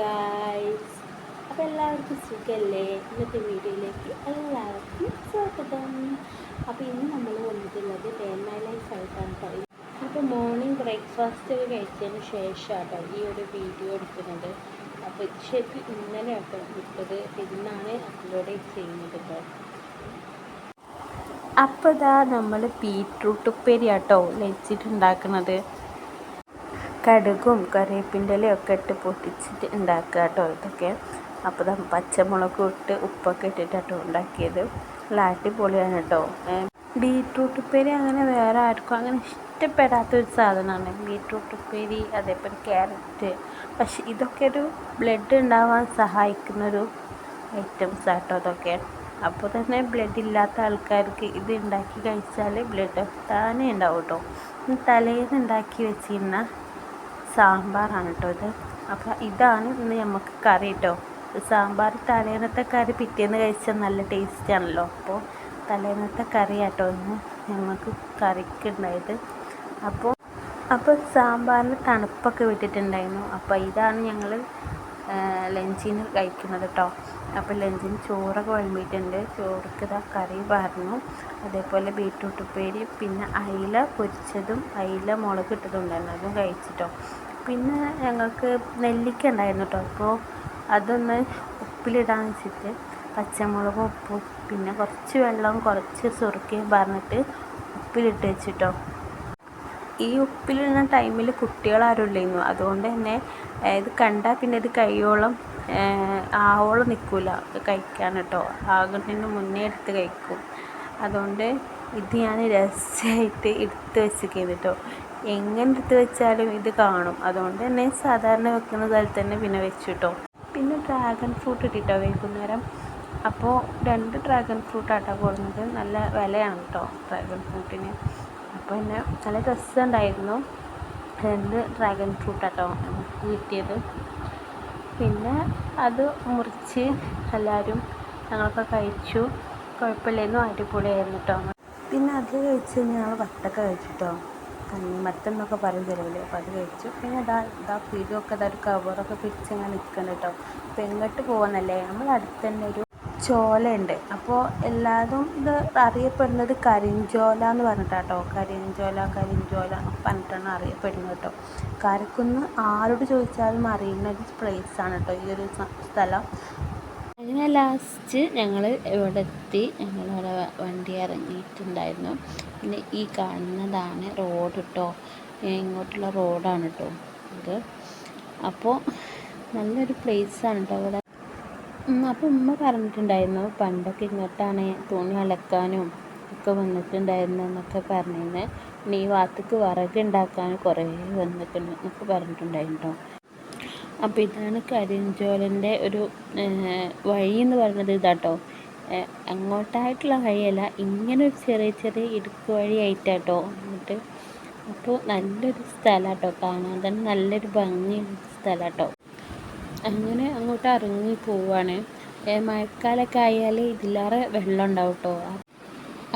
Guys അപ്പോൾ എല്ലാവർക്കും സുഖമല്ലേ ഇന്നത്തെ വീഡിയോയിലേക്ക് എല്ലാവർക്കും സ്വാഗതം. അപ്പോൾ ഇന്ന് നമ്മൾ വന്നിട്ടുള്ളത് ഡേ മൈ ലൈഫ് ആയിട്ടാണ് കേട്ടോ അപ്പോൾ മോർണിംഗ് ബ്രേക്ക്ഫാസ്റ്റ് ഒക്കെ കഴിച്ചതിന് ശേഷമാണ് ഈ ഒരു വീഡിയോ എടുക്കുന്നത്. അപ്പോൾ ഇത് ശരിക്കും ഇന്നലെ കേട്ടോ ഇട്ടത് ഇന്നാണ് അപ്ലോഡ് ചെയ്യുന്നത് അപ്പോൾ ഇതാ നമ്മൾ ബീട്രൂട്ട് ഉപ്പേരി കേട്ടോ ലഞ്ചിട്ട് ഉണ്ടാക്കുന്നത് കടുകും കറിവേപ്പിന്റെ ഒക്കെ ഇട്ട് പൊട്ടിച്ചിട്ട് ഉണ്ടാക്കുക കേട്ടോ ഇതൊക്കെ. അപ്പോൾ നമ്മൾ പച്ചമുളകും ഇട്ട് ഉപ്പൊക്കെ ഇട്ടിട്ടാട്ടോ ഉണ്ടാക്കിയത്. നല്ല അടിപൊളിയാണ് കേട്ടോ. ബീട്രൂട്ട് ഉപ്പേരി അങ്ങനെ വേറെ ആർക്കും അങ്ങനെ ഇഷ്ടപ്പെടാത്ത ഒരു സാധനമാണ്. ബീട്രൂട്ട് ഉപ്പേരി അതേപോലെ ക്യാരറ്റ്. പക്ഷെ ഇതൊക്കെ ഒരു ബ്ലഡ് ഉണ്ടാവാൻ സഹായിക്കുന്നൊരു ഐറ്റംസ് ആട്ടോ അതൊക്കെ അപ്പോൾ തന്നെ ബ്ലഡ് ഇല്ലാത്ത ആൾക്കാർക്ക് ഇത് ഉണ്ടാക്കി കഴിച്ചാൽ ബ്ലഡ് താനേ ഉണ്ടാവും കേട്ടോ തലേന്ന് ഉണ്ടാക്കി വെച്ചിരുന്ന സാമ്പാറാണ് കേട്ടോ ഇത്. അപ്പോൾ ഇതാണ് ഇന്ന് നമുക്ക് കറി കേട്ടോ സാമ്പാർ തലേന്നത്തെ കറി പിറ്റേന്ന് കഴിച്ചാൽ നല്ല ടേസ്റ്റാണല്ലോ അപ്പോൾ തലേന്നത്തെ കറി കേട്ടോ ഇന്ന് ഞങ്ങൾക്ക് കറിക്ക് ഉണ്ടായത് അപ്പോൾ അപ്പോൾ സാമ്പാറിന് തണുപ്പൊക്കെ വിട്ടിട്ടുണ്ടായിരുന്നു. അപ്പോൾ ഇതാണ് ഞങ്ങൾ ലഞ്ചിന് കഴിക്കുന്നത് കേട്ടോ അപ്പോൾ ലഞ്ചിന് ചോറൊക്കെ വിളമ്പിയിട്ടുണ്ട് ചോറുക്ക് ഇതാ കറി പറഞ്ഞു. അതേപോലെ ബീട്രൂട്ട് ഉപ്പേരി പിന്നെ അയില പൊരിച്ചതും അയില മുളക് ഇട്ടതുണ്ടായിരുന്നു. അതും കഴിച്ചിട്ടോ. പിന്നെ ഞങ്ങൾക്ക് നെല്ലിക്ക ഉണ്ടായിരുന്നു കേട്ടോ അപ്പോൾ അതൊന്ന് ഉപ്പിലിടാൻ വെച്ചിട്ട് പച്ചമുളകും ഉപ്പും പിന്നെ കുറച്ച് വെള്ളവും കുറച്ച് സുറുക്കിയും പറഞ്ഞിട്ട് ഉപ്പിലിട്ട് വെച്ചിട്ടോ. ഈ ഉപ്പിലിടുന്ന ടൈമിൽ കുട്ടികളാരും ഇല്ലായിരുന്നു അതുകൊണ്ട് തന്നെ ഇത് കണ്ടാൽ പിന്നെ ഇത് കൈയോളം ആവോളം നിൽക്കില്ല കഴിക്കാൻ കേട്ടോ. ആകുന്നതിന് മുന്നേ എടുത്ത് കഴിക്കും. അതുകൊണ്ട് ഇത് ഞാൻ രസമായിട്ട് എടുത്ത് വെച്ചിരിക്കുന്നത് കേട്ടോ. എങ്ങനെ എടുത്ത് വെച്ചാലും ഇത് കാണും. അതുകൊണ്ട് തന്നെ സാധാരണ വെക്കുന്ന സ്ഥലത്ത് തന്നെ പിന്നെ വെച്ചു കേട്ടോ. പിന്നെ ഡ്രാഗൺ ഫ്രൂട്ട് ഇട്ടിട്ടോ വൈകുന്നേരം? അപ്പോൾ രണ്ട് ഡ്രാഗൺ ഫ്രൂട്ട് ആട്ടാ കൊടുക്കുന്നത് നല്ല വിലയാണ് കേട്ടോ ഡ്രാഗൺ ഫ്രൂട്ടിന്. അപ്പോൾ പിന്നെ നല്ല രസമുണ്ടായിരുന്നു രണ്ട് ഡ്രാഗൺ ഫ്രൂട്ട് ഫ്രൂട്ടാട്ടോ കിട്ടിയത്. പിന്നെ അത് മുറിച്ച് എല്ലാവരും ഞങ്ങളൊക്കെ കഴിച്ചു. കുഴപ്പമില്ലായിരുന്നു അടിപൊളിയായിരുന്നു കേട്ടോ പിന്നെ അത് കഴിച്ച് ഞങ്ങൾ വട്ടൊക്കെ കഴിച്ചു കേട്ടോ കണ്ണിമത്തം എന്നൊക്കെ പറയും തരുമല്ലേ അപ്പോൾ അത് കഴിച്ചു. പിന്നെ ഇതാ ഇതാ പിടിയൊക്കെ ഇതാ ഒരു കവറൊക്കെ പിടിച്ചിങ്ങനെ നിൽക്കുന്നുണ്ട് കേട്ടോ അപ്പോൾ എങ്ങോട്ട് പോകുന്നല്ലേ നമ്മൾ അടുത്ത് തന്നെ ഒരു ചോലയുണ്ട്. അപ്പോൾ എല്ലാവരും ഇത് അറിയപ്പെടുന്നത് കരിഞ്ചോല എന്ന് പറഞ്ഞിട്ടാട്ടോ. കരിഞ്ചോല കരിഞ്ചോല എന്നൊക്കെ പറഞ്ഞിട്ടാണ് അറിയപ്പെടുന്നത് കേട്ടോ. കാരക്കുന്ന് ആരോട് ചോദിച്ചാലും അറിയുന്ന ഒരു പ്ലേസാണ് കേട്ടോ ഈ ഒരു സ്ഥലം. അങ്ങനെ ലാസ്റ്റ് ഞങ്ങൾ ഇവിടെ എത്തി. ഞങ്ങളവിടെ വണ്ടി ഇറങ്ങിയിട്ടുണ്ടായിരുന്നു. പിന്നെ ഈ കാണുന്നതാണ് റോഡ് കേട്ടോ ഇങ്ങോട്ടുള്ള റോഡാണ് കേട്ടോ ഇത്. അപ്പോൾ നല്ലൊരു പ്ലേസാണ് കേട്ടോ ഇവിടെ അപ്പോൾ ഉമ്മ പറഞ്ഞിട്ടുണ്ടായിരുന്നു പണ്ടൊക്കെ ഇങ്ങോട്ടാണ് തുണി അലക്കാനും ഒക്കെ വന്നിട്ടുണ്ടായിരുന്നു എന്നൊക്കെ പറഞ്ഞിരുന്നത് പിന്നെ ഈ ഭാഗത്തേക്ക് വിറക് ഉണ്ടാക്കാൻ കുറേ വന്നിട്ടുണ്ട് എന്നൊക്കെ പറഞ്ഞിട്ടുണ്ടായിരുന്നു. അപ്പോൾ ഇതാണ് കരിഞ്ചോലന്റെ ഒരു വഴി എന്ന് പറയുന്നത് ഇതാട്ടോ. അങ്ങോട്ടായിട്ടുള്ള വഴിയല്ല ഇങ്ങനെ ഒരു ചെറിയ ചെറിയ ഇടുക്ക് വഴി ആയിട്ടാട്ടോ എന്നിട്ട് അപ്പോൾ നല്ലൊരു സ്ഥലമാട്ടോ കാണാൻ തന്നെ നല്ലൊരു ഭംഗിയുള്ള സ്ഥലമാട്ടോ അങ്ങനെ അങ്ങോട്ട് ഇറങ്ങി പോവാണ്. മഴക്കാലമൊക്കെ ആയാൽ ഇതിലേറെ വെള്ളം ഉണ്ടാവും കേട്ടോ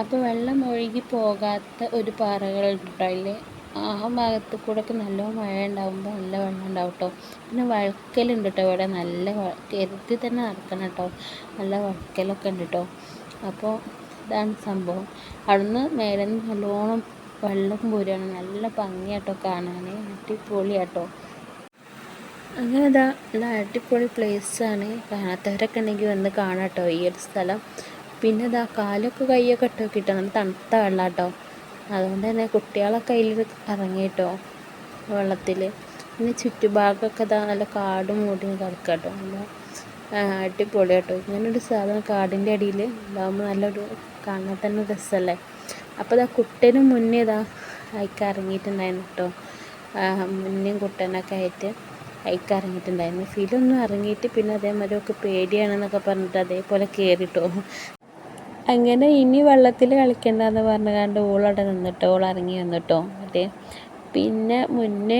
അപ്പോൾ വെള്ളം ഒഴുകി പോകാത്ത ഒരു പാറകൾ കേട്ടോ ആ ഭാഗത്ത് കൂടെ ഒക്കെ നല്ല മഴ ഉണ്ടാകുമ്പോൾ നല്ല വെള്ളം ഉണ്ടാവും കേട്ടോ പിന്നെ വഴക്കലുണ്ട് കേട്ടോ ഇവിടെ. നല്ല കരുതി തന്നെ നടക്കണം കേട്ടോ നല്ല വഴക്കലൊക്കെ ഉണ്ട് കേട്ടോ അപ്പോൾ ഇതാണ് സംഭവം. അവിടുന്ന് മേലെ നിന്ന് നല്ലോണം വെള്ളം പോരുകയാണ് നല്ല ഭംഗിയാട്ടോ കാണാൻ അടിപൊളിയാട്ടോ അങ്ങനെ ഇതാ നല്ല അടിപൊളി പ്ലേസാണ് കാണാത്തവരൊക്കെ ഉണ്ടെങ്കിൽ വന്ന് കാണാം കേട്ടോ ഈ ഒരു സ്ഥലം. പിന്നെ ഇതാ കാലൊക്കെ കൈയൊക്കെ ഇട്ടോ കിട്ടും നല്ല തണുത്ത വെള്ളം കേട്ടോ അതുകൊണ്ട് തന്നെ കുട്ടികളൊക്കെ അതിൽ ഇറങ്ങി കേട്ടോ വെള്ളത്തിൽ പിന്നെ ചുറ്റുഭാഗമൊക്കെ ഇതാ നല്ല കാടും മൂടി കിടക്കുക കേട്ടോ നല്ല അടിപൊളി കേട്ടോ ഇങ്ങനൊരു സാധനം കാടിന്റെ അടിയിൽ ഉണ്ടാകുമ്പോൾ നല്ലൊരു കാണാൻ തന്നെ രസമല്ലേ അപ്പോൾ ഇതാ കുട്ടന് മുന്നേ ഇതാ അയക്ക് ഇറങ്ങിയിട്ടുണ്ടായിരുന്നു കേട്ടോ മുന്നേയും കുട്ടനൊക്കെ ആയിട്ട്. അയക്ക് ഇറങ്ങിയിട്ടുണ്ടായിരുന്നു ഫീലൊന്നും ഇറങ്ങിയിട്ട് പിന്നെ അതേമാതിരി ഒക്കെ പേടിയാണെന്നൊക്കെ പറഞ്ഞിട്ട് അതേപോലെ കയറിട്ടോ അങ്ങനെ ഇനി വെള്ളത്തിൽ കളിക്കണ്ടെന്ന് പറഞ്ഞുകൊണ്ട് ഓളവിടെ നിന്നിട്ടോ ഓൾ ഇറങ്ങി വന്നിട്ടോ. മറ്റേ പിന്നെ മുന്നേ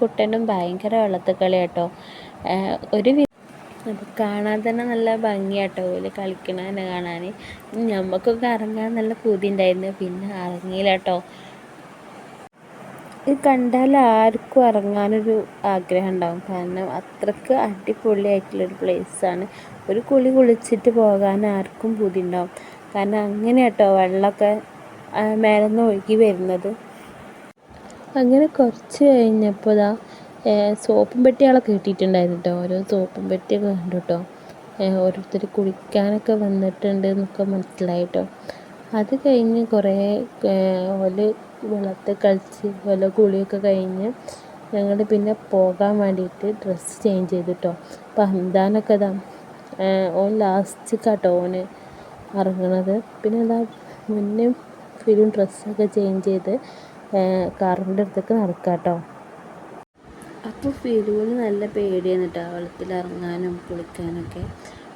കുട്ടനും ഭയങ്കര വെള്ളത്തിൽ കളി കേട്ടോ ഒരു അപ്പോൾ കാണാൻ തന്നെ നല്ല ഭംഗിയാട്ടോ ഓൽ കളിക്കണതന്നെ കാണാൻ. ഞമ്മക്കൊക്കെ ഇറങ്ങാൻ നല്ല പൂതി ഉണ്ടായിരുന്നു പിന്നെ ഇറങ്ങിയില്ല കേട്ടോ ഇത് കണ്ടാൽ ആർക്കും ഇറങ്ങാനൊരു ആഗ്രഹം ഉണ്ടാവും. കാരണം അത്രയ്ക്ക് അടിപൊളിയായിട്ടുള്ളൊരു പ്ലേസാണ് ഒരു കുളി കുളിച്ചിട്ട് പോകാൻ ആർക്കും പൂതി കാരണം അങ്ങനെ കേട്ടോ വെള്ളമൊക്കെ മേലെന്ന് ഒഴുകി വരുന്നത്. അങ്ങനെ കുറച്ച് കഴിഞ്ഞപ്പോൾ ഇതാ സോപ്പും പെട്ടികളൊക്കെ കിട്ടിയിട്ടുണ്ടായിരുന്നു കേട്ടോ. ഓരോ സോപ്പും പെട്ടിയൊക്കെ കണ്ടു കേട്ടോ. ഓരോരുത്തർ കുളിക്കാനൊക്കെ വന്നിട്ടുണ്ട് എന്നൊക്കെ മനസ്സിലായിട്ടോ അത് കഴിഞ്ഞ് കുറേ ഓൽ വെള്ളത്തിൽ കളിച്ച് വല്ല കുളിയൊക്കെ കഴിഞ്ഞ് ഞങ്ങൾ പിന്നെ പോകാൻ വേണ്ടിയിട്ട് ഡ്രസ്സ് ചേഞ്ച് ചെയ്തു കേട്ടോ അപ്പം ഹംദാനൊക്കെ ഇതാ ഓൻ ലാസ്റ്റിക്കാട്ടോ ഓന് ഇറങ്ങണത്. പിന്നെ എന്താ മുന്നേ ഫിലിം ഡ്രസ്സൊക്കെ ചേഞ്ച് ചെയ്ത് കാറിന്റെ അടുത്തേക്ക് നടക്കാം കേട്ടോ അപ്പോൾ ഫിലുവിന് നല്ല പേടിയാണ് കേട്ടോ വെള്ളത്തിൽ ഇറങ്ങാനും കുളിക്കാനൊക്കെ.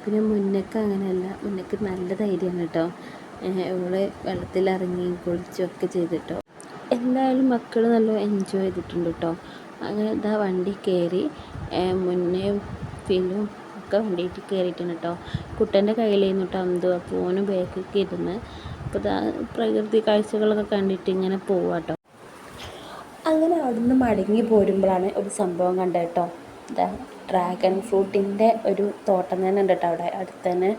പിന്നെ മുന്നക്ക് അങ്ങനെയല്ല മുന്നക്ക് നല്ല ധൈര്യമാണ് കേട്ടോ ഇവൾ വെള്ളത്തിലിറങ്ങി കുളിച്ചൊക്കെ ചെയ്തിട്ടോ. എന്തായാലും മക്കൾ നല്ല എൻജോയ് ചെയ്തിട്ടുണ്ട് കേട്ടോ അങ്ങനെ ഇതാ വണ്ടി കയറി മുന്നേ ഫിലും ഒക്കെ വണ്ടിയിട്ട് കയറിയിട്ടുണ്ട് കേട്ടോ കുട്ടന്റെ കയ്യിലായിരുന്നു കേട്ടോ അന്തു അപ്പോൾ ഓനും ബാക്കൊക്കെ ഇരുന്ന്. അപ്പോൾ ഇതാ പ്രകൃതി കാഴ്ചകളൊക്കെ കണ്ടിട്ട് ഇങ്ങനെ പോവാട്ടോ അങ്ങനെ അവിടുന്ന് മടങ്ങി പോരുമ്പോഴാണ് ഒരു സംഭവം കണ്ടത് കേട്ടോ ഇതാ ഡ്രാഗൺ ഫ്രൂട്ടിന്റെ ഒരു തോട്ടം തന്നെ ഉണ്ട് കേട്ടോ അവിടെ അടുത്ത് തന്നെ.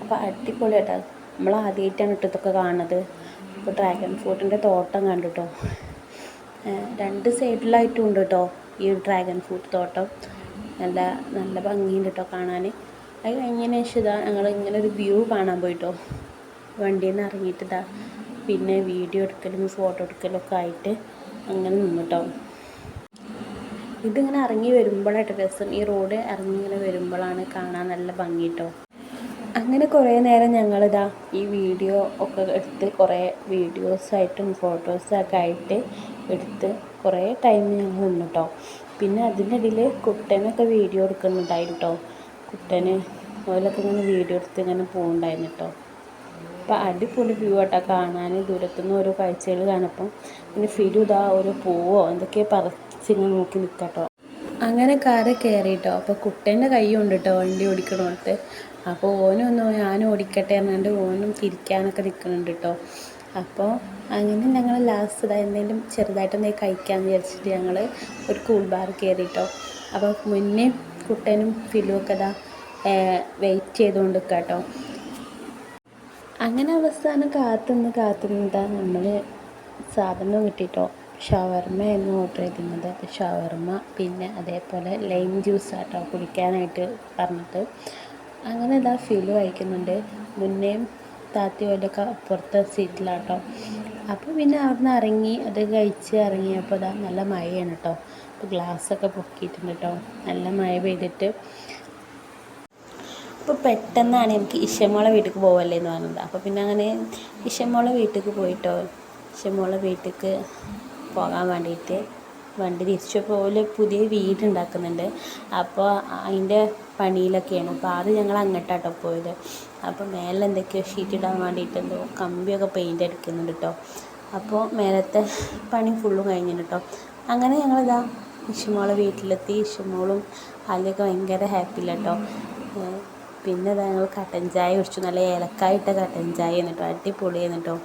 അപ്പോൾ അടിപൊളി കേട്ടോ നമ്മൾ ആദ്യമായിട്ടാണ് കേട്ടോ ഇതൊക്കെ കാണുന്നത്. അപ്പോൾ ഡ്രാഗൺ ഫ്രൂട്ടിന്റെ തോട്ടം കണ്ടു കേട്ടോ രണ്ട് സൈഡിലായിട്ടും ഉണ്ട് കേട്ടോ ഈ ഡ്രാഗൺ ഫ്രൂട്ട് തോട്ടം. നല്ല നല്ല ഭംഗിയുണ്ട് കേട്ടോ കാണാൻ അത് കഴിഞ്ഞതിന് ശേഷം ഇതാ ഞങ്ങൾ ഇങ്ങനെ ഒരു വ്യൂ കാണാൻ പോയിട്ടോ. വണ്ടിയിൽ നിന്ന് ഇറങ്ങിയിട്ട് ഇതാ പിന്നെ വീഡിയോ എടുക്കലും ഫോട്ടോ എടുക്കലും ഒക്കെ ആയിട്ട് അങ്ങനെ നിന്നു ഇതിങ്ങനെ ഇറങ്ങി വരുമ്പോഴായിട്ട് രസം. ഈ റോഡ് ഇറങ്ങി ഇങ്ങനെ വരുമ്പോഴാണ് കാണാൻ നല്ല ഭംഗി കേട്ടോ അങ്ങനെ കുറേ നേരം ഞങ്ങളിതാ ഈ വീഡിയോ ഒക്കെ എടുത്ത് കുറേ വീഡിയോസായിട്ടും ഫോട്ടോസൊക്കെ ആയിട്ട് എടുത്ത് കുറേ ടൈം ഞങ്ങൾ നിന്നു കേട്ടോ പിന്നെ അതിനിടയിൽ കുട്ടനൊക്കെ വീഡിയോ എടുക്കുന്നുണ്ടായിരുന്നു കേട്ടോ കുട്ടന് ഓലൊക്കെ ഇങ്ങനെ വീഡിയോ എടുത്ത് ഇങ്ങനെ പോകുന്നുണ്ടായിരുന്നു കേട്ടോ അപ്പോൾ അടിപൊളി വ്യൂ ആട്ടോ കാണാൻ ദൂരത്തുനിന്ന് ഓരോ കാഴ്ചകൾ കാണപ്പം പിന്നെ ഫിലു ഇതാ ഓരോ പൂവോ എന്തൊക്കെയോ പറിച്ചിങ്ങനെ നോക്കി നിൽക്കട്ടോ അങ്ങനെ കാറ് കയറിയിട്ടോ അപ്പോൾ കുട്ടേന്റെ കൈ ഉണ്ട് കേട്ടോ വണ്ടി ഓടിക്കണോട്ട് അപ്പോൾ ഓനൊന്ന് ഞാൻ ഓടിക്കട്ടെ പറഞ്ഞുകൊണ്ട് ഓനും തിരിക്കാനൊക്കെ നിൽക്കുന്നുണ്ട് കേട്ടോ അപ്പോൾ അങ്ങനെ ഞങ്ങൾ ലാസ്റ്റ് ഇതാ എന്തെങ്കിലും ചെറുതായിട്ട് എന്തെങ്കിലും കഴിക്കാമെന്ന് വിചാരിച്ചിട്ട് ഞങ്ങൾ ഒരു കൂൾ ബാർ കയറിയിട്ടോ അപ്പോൾ മുന്നേ കുട്ടനും ഫിലുവൊക്കെ ഇതാ വെയിറ്റ് ചെയ്തുകൊണ്ട് നിൽക്കുക കേട്ടോ അങ്ങനെ അവസാനം കാത്തുനിന്ന് കാത്തുനിന്നിട്ടാണ് നമ്മൾ സാധനം കിട്ടിയിട്ടോ ഷവർമ്മയായിരുന്നു ഓർഡർ ചെയ്തിരുന്നത്. അപ്പോൾ ഷവർമ്മ പിന്നെ അതേപോലെ ലൈം ജ്യൂസ് ആട്ടോ കുടിക്കാനായിട്ട് പറഞ്ഞിട്ട്. അങ്ങനെ ഇതാ ഫീൽ വായിക്കുന്നുണ്ട് മുന്നേയും താത്തി പോലൊക്കെ അപ്പുറത്തെ സീറ്റിലാട്ടോ അപ്പോൾ പിന്നെ അവിടുന്ന് ഇറങ്ങി അത് കഴിച്ച് ഇറങ്ങിയപ്പോൾ ഇതാ നല്ല മഴയാണ് കേട്ടോ അപ്പോൾ ഗ്ലാസ്സൊക്കെ പൊക്കിയിട്ടുണ്ട് കേട്ടോ നല്ല മഴ പെയ്തിട്ട്. അപ്പോൾ പെട്ടെന്നാണ് എനിക്ക് ഇഷമോളെ വീട്ടിലേക്ക് പോവല്ലേ എന്ന് പറഞ്ഞത്. അപ്പോൾ പിന്നെ അങ്ങനെ ഇഷമോളെ വീട്ടിലേക്ക് പോയിട്ടോ ഇഷമോളെ വീട്ടിലേക്ക് പോകാൻ വേണ്ടിയിട്ട് വണ്ടി തിരിച്ചു പോലെ പുതിയ വീടുണ്ടാക്കുന്നുണ്ട് അപ്പോൾ അതിന്റെ പണിയിലൊക്കെയാണ്. അപ്പോൾ ആദ്യം ഞങ്ങൾ അങ്ങോട്ടാട്ടോ പോയത്. അപ്പോൾ മേലെ എന്തൊക്കെയോ ഷീറ്റ് ഇടാൻ വേണ്ടിയിട്ട് എന്തോ കമ്പിയൊക്കെ പെയിന്റ് അടിക്കുന്നുണ്ട് കേട്ടോ അപ്പോൾ മേലത്തെ പണി ഫുള്ളും കഴിഞ്ഞിട്ട് കേട്ടോ അങ്ങനെ ഞങ്ങളിതാ ഇഷമോളെ വീട്ടിലെത്തി. ഇഷമോളും അതിലൊക്കെ ഭയങ്കര ഹാപ്പിയില്ല കേട്ടോ പിന്നെ ഞങ്ങൾ കട്ടൻ ചായ കുടിച്ചു. നല്ല ഏലക്കായിട്ട കട്ടൻ ചായ എന്നിട്ടോ അടിപൊളിയായിരുന്നു കേട്ടോ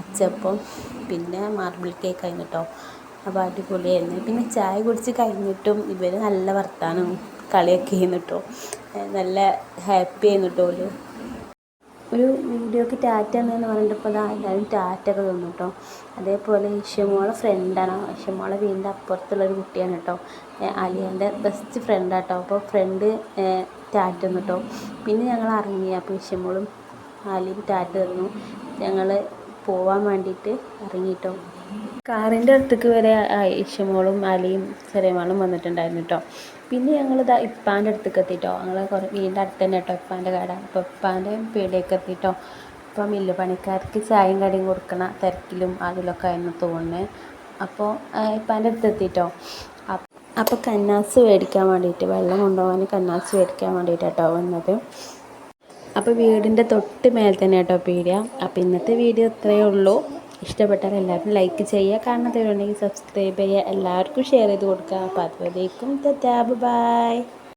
അച്ചപ്പം പിന്നെ മാർബിൾ കേക്ക് ആയിരുന്നു കേട്ടോ അപ്പോൾ അടിപൊളിയായിരുന്നു. പിന്നെ ചായ കുടിച്ച് കഴിഞ്ഞിട്ടും ഇവർ നല്ല വർത്താനം കളിയൊക്കെ ചെയ്യുന്നു കേട്ടോ നല്ല ഹാപ്പി ആയിരുന്നു കേട്ടോ ഓൽ. ഒരു വീഡിയോക്ക് ടാറ്റ എന്ന് പറഞ്ഞപ്പോൾ അതാ എല്ലാവരും ടാറ്റ ഒക്കെ തന്നു കേട്ടോ അതേപോലെ ഇഷമോളെ ഫ്രണ്ടാണ് ഇഷമോളെ വീടിന്റെ അപ്പുറത്തുള്ളൊരു കുട്ടിയാണ് കേട്ടോ അലിയന്റെ ബെസ്റ്റ് ഫ്രണ്ടാണ് കേട്ടോ അപ്പോൾ ഫ്രണ്ട് ടാറ്റ തന്നു കേട്ടോ പിന്നെ ഞങ്ങൾ ഇറങ്ങി. അപ്പോൾ ഇഷമോളും അലിയും ടാറ്റ തന്നു. ഞങ്ങൾ പോവാൻ വേണ്ടിയിട്ട് ഇറങ്ങിയിട്ടോ കാറിന്റെ അടുത്തേക്ക് വരെ ഇഷമോളും അലിയും ചെറിയമാളും വന്നിട്ടുണ്ടായിരുന്നു കേട്ടോ പിന്നെ ഞങ്ങൾ ഇതാ ഇപ്പാന്റെ അടുത്തേക്ക് എത്തിയിട്ടോ ഞങ്ങൾ കുറേ വീടിന്റെ അടുത്ത് തന്നെ കേട്ടോ ഇപ്പാന്റെ കട. അപ്പോൾ ഇപ്പാന്റെ പീടിയൊക്കെ എത്തിയിട്ടോ ഇപ്പം മില്ല് പണിക്കാർക്ക് ചായയും കടിയും കൊടുക്കണ തിരക്കിലും അതിലൊക്കെ ആയിരുന്നു തോന്നുന്നത് അപ്പോൾ ഇപ്പാന്റെ അടുത്ത് എത്തിയിട്ടോ അപ്പോൾ കന്നാസ് മേടിക്കാൻ വേണ്ടിയിട്ട് വെള്ളം കൊണ്ടുപോകാൻ കന്നാസ് മേടിക്കാൻ വേണ്ടിയിട്ടാട്ടോ വന്നത്. അപ്പോൾ വീടിന്റെ തൊട്ട് മേലെ തന്നെ കേട്ടോ പീടിയ അപ്പോൾ ഇന്നത്തെ വീഡിയോ ഇത്രയേ ഉള്ളൂ. ഇഷ്ടപ്പെട്ടാൽ എല്ലാവരും ലൈക്ക് ചെയ്യുക. കാണാത്തവരുണ്ടെങ്കിൽ സബ്സ്ക്രൈബ് ചെയ്യുക. എല്ലാവർക്കും ഷെയർ ചെയ്ത് കൊടുക്കുക. അപ്പോൾ അതുവരേക്കും. ബൈ